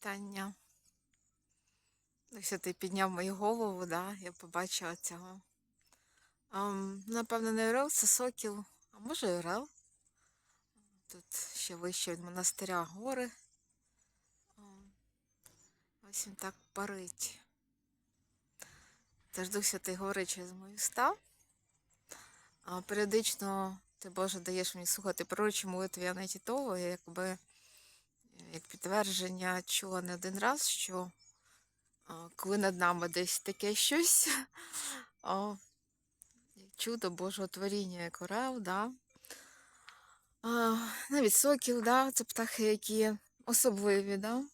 вітання. Ось ти підняв мою голову, да, я побачила цього. Ам, напевно, не Орел, це сокіл, а може і Орел. Тут ще вище від монастиря гори. Ам, Ось він так парить. Теж Дух Святий говорить через мою уста. А періодично ти, Боже, даєш мені слухати пророчі молитви я навіть і того, якби як підтвердження чула не один раз, що коли над нами десь таке щось, чудо Божого творіння, як орел, да? навіть сокіл, да? це птахи, які особливі, да?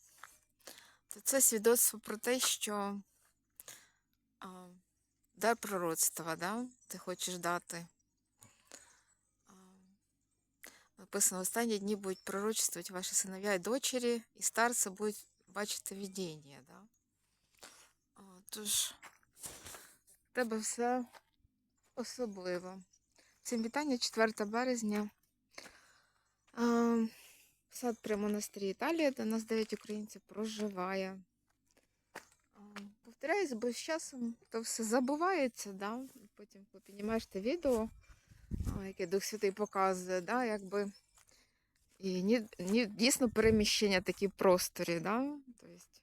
то це свідоцтво про те, що а, дар пророцтва, да? ти хочеш дати. А, Написано, останні дні будуть пророчествувати ваші синов'я і дочері, і старці будуть бачити видіння. Да? Тож, в тебе все особливо. Всім вітання, 4 березня. Сад при монастирі Італія, де нас 9 українців проживає. Повторяюсь, бо з часом то все забувається, да? Потім, піднімаєш те відео, яке Дух Святий показує, да? якби і ні, ні, дійсно переміщення такі в просторі, да? Тобто,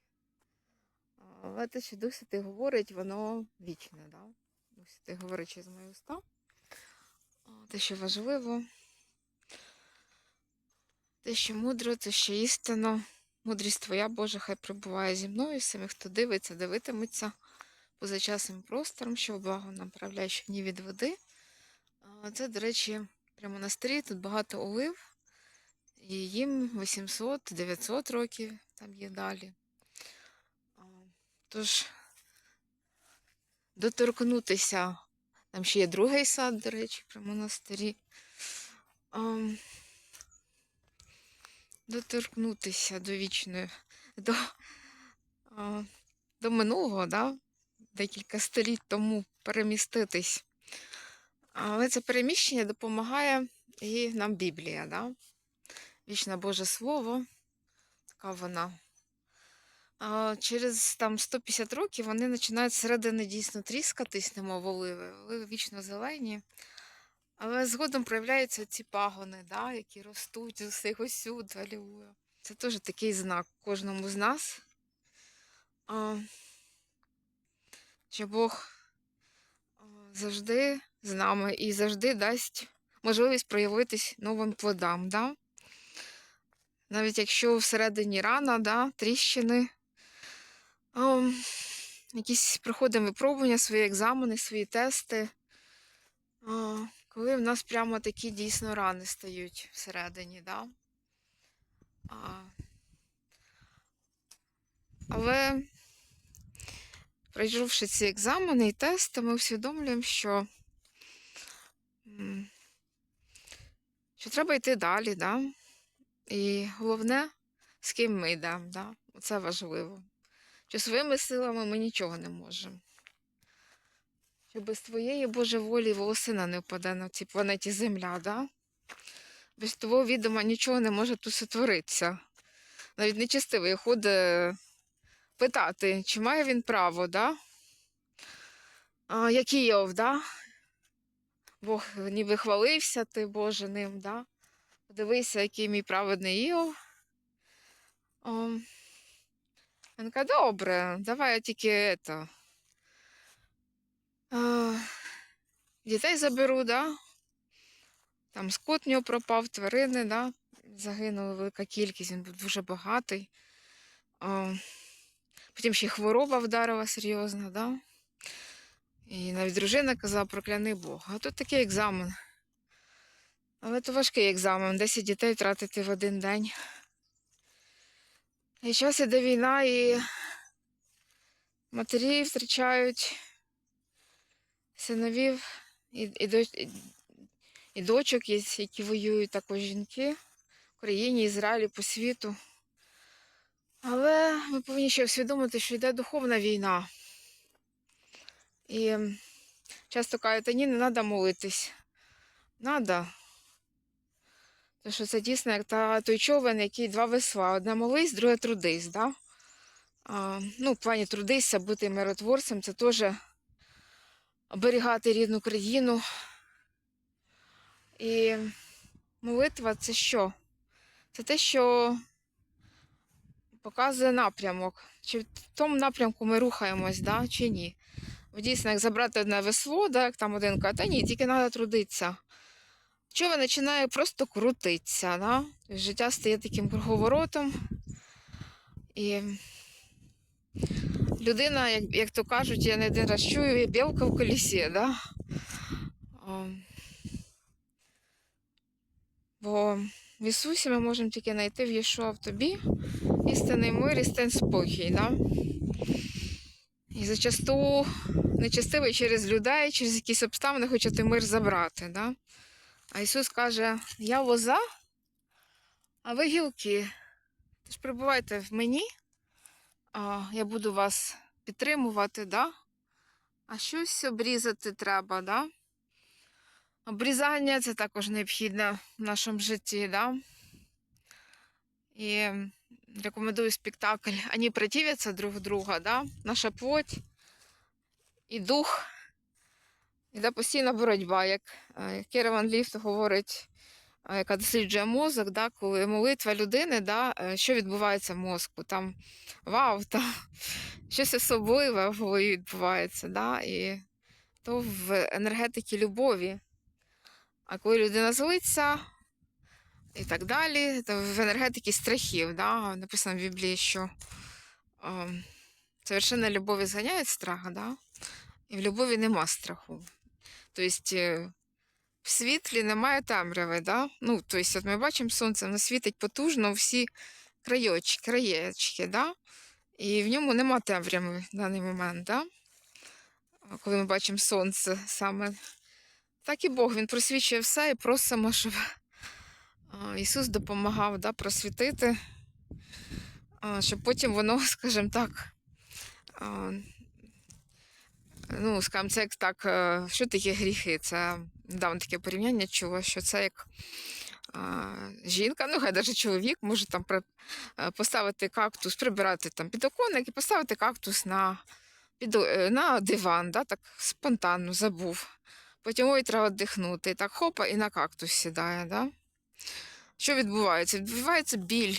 але те, що Дух Святий говорить, воно вічне, да? Дух Святий говорить через мої уста. Те, що важливо, те, що мудро, те, що істинно. Мудрість твоя, Боже, хай прибуває зі мною, всіми, хто дивиться, дивитиметься поза часом простором, що благо направляє щодні від води. Це, до речі, при монастирі тут багато олив, і їм 800-900 років там є далі. Тож, доторкнутися, там ще є другий сад, до речі, при монастирі. Доторкнутися до вічної, до, до минулого, да? декілька століть тому переміститись. Але це переміщення допомагає і нам Біблія, да? Вічне Боже Слово, така вона. А через там 150 років вони починають зсередини дійсно тріскатись, немов оливи, оливи вічно зелені. Але згодом проявляються ці пагони, да, які ростуть з усіх усюди. Алілуя. Це теж такий знак кожному з нас. А, що Бог завжди з нами і завжди дасть можливість проявитись новим плодам. Да? Навіть якщо всередині рана, да, тріщини, а, якісь проходимо випробування, свої екзамени, свої тести. А, коли в нас прямо такі дійсно рани стають всередині, да? А, але пройшовши ці екзамени і тести, ми усвідомлюємо, що, що треба йти далі, да? І головне, з ким ми йдемо, да? це важливо. Що своїми силами ми нічого не можемо. Що без твоєї Боже волі волосина не впаде на цій планеті Земля, да? Без твого відома нічого не може тут сотворитися. Навіть нечистивий ходить питати, чи має він право, да? А, як Іов, да? Бог ніби хвалився ти, Боже, ним, да? Подивися, який мій праведний Іов. О, він каже, добре, давай я тільки это, а, дітей заберу, да? Там скот нього пропав, тварини, да? загинула велика кількість, він був дуже багатий. А, потім ще й хвороба вдарила серйозно, да? І навіть дружина казала, прокляний Бог. А тут такий екзамен. Але то важкий екзамен, 10 дітей втратити в один день. І зараз іде війна, і матері втрачають синовів і, і, і, дочок, які воюють також жінки в Україні, Ізраїлі, по світу. Але ми повинні ще усвідомити, що йде духовна війна. І часто кажуть, ні, не треба молитись. Надо. Тому що це дійсно як та, той човен, який два весла. Одне молись, друге трудись. Да? А, ну, в плані трудися, бути миротворцем, це теж оберігати рідну країну. І молитва це що? Це те, що показує напрямок. Чи в тому напрямку ми рухаємось, да, чи ні. Дійсно, як забрати одне весло, да, як там один каже, та ні, тільки треба трудитися. Човен починає просто крутитися. Да? Життя стає таким круговоротом. І людина, як, як то кажуть, я не один раз чую, є білка в колісі. Да? Бо в Ісусі ми можемо тільки знайти в Єшуа в тобі істинний мир, істинний спокій. Да? І зачасту нечестивий через людей, через якісь обставини хоче ти мир забрати. Да? А Ісус каже: Я лоза, а ви гілки. Тож прибувайте в мені, а я буду вас підтримувати, да? а щось обрізати треба. Да? Обрізання це також необхідне в нашому житті. Да? І рекомендую спектакль Они противятся друг друга, да? наша плоть і дух. Іде постійна боротьба, як е, Кереван Ліфт говорить, е, яка досліджує мозок, да, коли молитва людини, да, е, що відбувається в мозку. Там вау, там щось особливе в голові відбувається. Да, і то в енергетиці любові. А коли людина злиться і так далі, то в енергетиці страхів. Да, написано в Біблії, що е, совершенна любов зганяє страх, да, і в любові нема страху. Тобто в світлі немає темряви, да? Ну, тобто, от ми бачимо сонце, воно світить потужно всі крайочки, краєчки, да? і в ньому нема темряви в даний момент, да? Коли ми бачимо сонце саме. Так і Бог він просвічує все і просимо, щоб Ісус допомагав да, просвітити, щоб потім воно, скажімо так, ну, скажімо, це як так, е, що таке гріхи? Це недавно таке порівняння чула, що це як а, жінка, ну хай навіть чоловік може там е, поставити кактус, прибирати там підоконник і поставити кактус на, підо- е, на диван, да, так спонтанно забув. Потім ой, треба дихнути. Так хопа і на кактус сідає. Да? Що відбувається? Відбувається біль.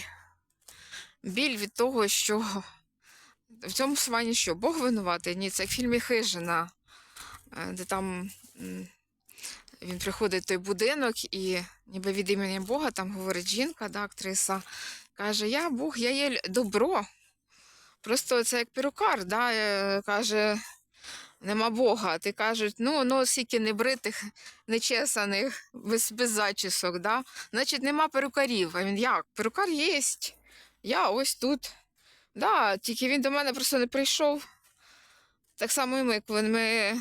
Біль від того, що в цьому плані що? Бог винуватий? Ні, це в фільмі Хижина, е, де там він приходить в той будинок і ніби від імені Бога там говорить жінка, да, актриса, каже: Я Бог, я є добро. Просто це як перукар, да, е, каже, нема Бога. Ти кажуть, ну, ну скільки небритих, нечесаних, без, без зачісок, да? значить нема перукарів. А він як? Перукар є. Я ось тут. Да, тільки він до мене просто не прийшов. Так само і ми, коли ми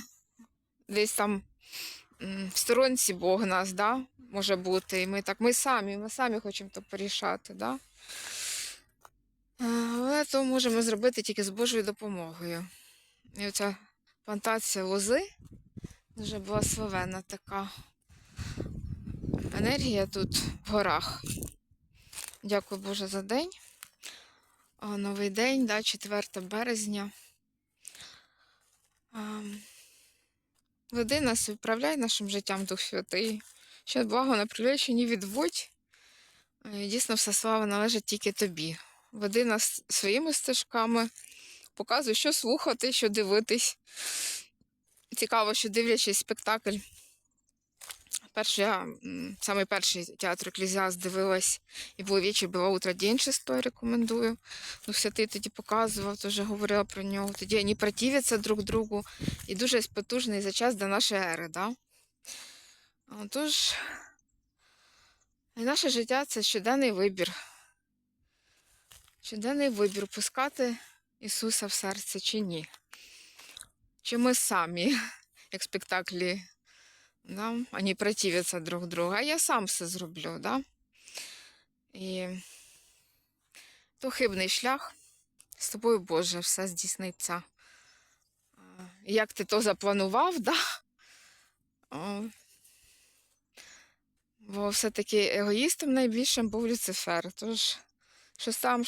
десь там в сторонці Бог нас, да, може бути. І ми так, ми самі, ми самі хочемо то порішати, да. Але то можемо зробити тільки з Божою допомогою. І оця плантація лози дуже благословенна така енергія тут в горах. Дякую Боже за день. Новий день, да, 4 березня. Веди нас, відправляй нашим життям Дух Святий. Що благо на прилечені відводь. Е, Дійсно, вся слава належить тільки тобі. Веди нас своїми стежками, показуй, що слухати, що дивитись. Цікаво, що дивлячись спектакль. Перший, я, самий перший театр Еклезіаст дивилась і було вечір, було утро, день шестой, рекомендую. Ну, святий тоді показував, теж говорила про нього. Тоді вони противляться друг другу і дуже потужний за час до нашої ери. Да? Тож, наше життя це щоденний вибір. Щоденний вибір пускати Ісуса в серце чи ні. Чи ми самі, як спектаклі, да? вони противляться друг другу, а я сам все зроблю. Да? І то хибний шлях. З тобою, Боже, все здійсниться. Як ти то запланував, да? Бо все-таки егоїстом найбільшим був Люцифер. Тож, що сам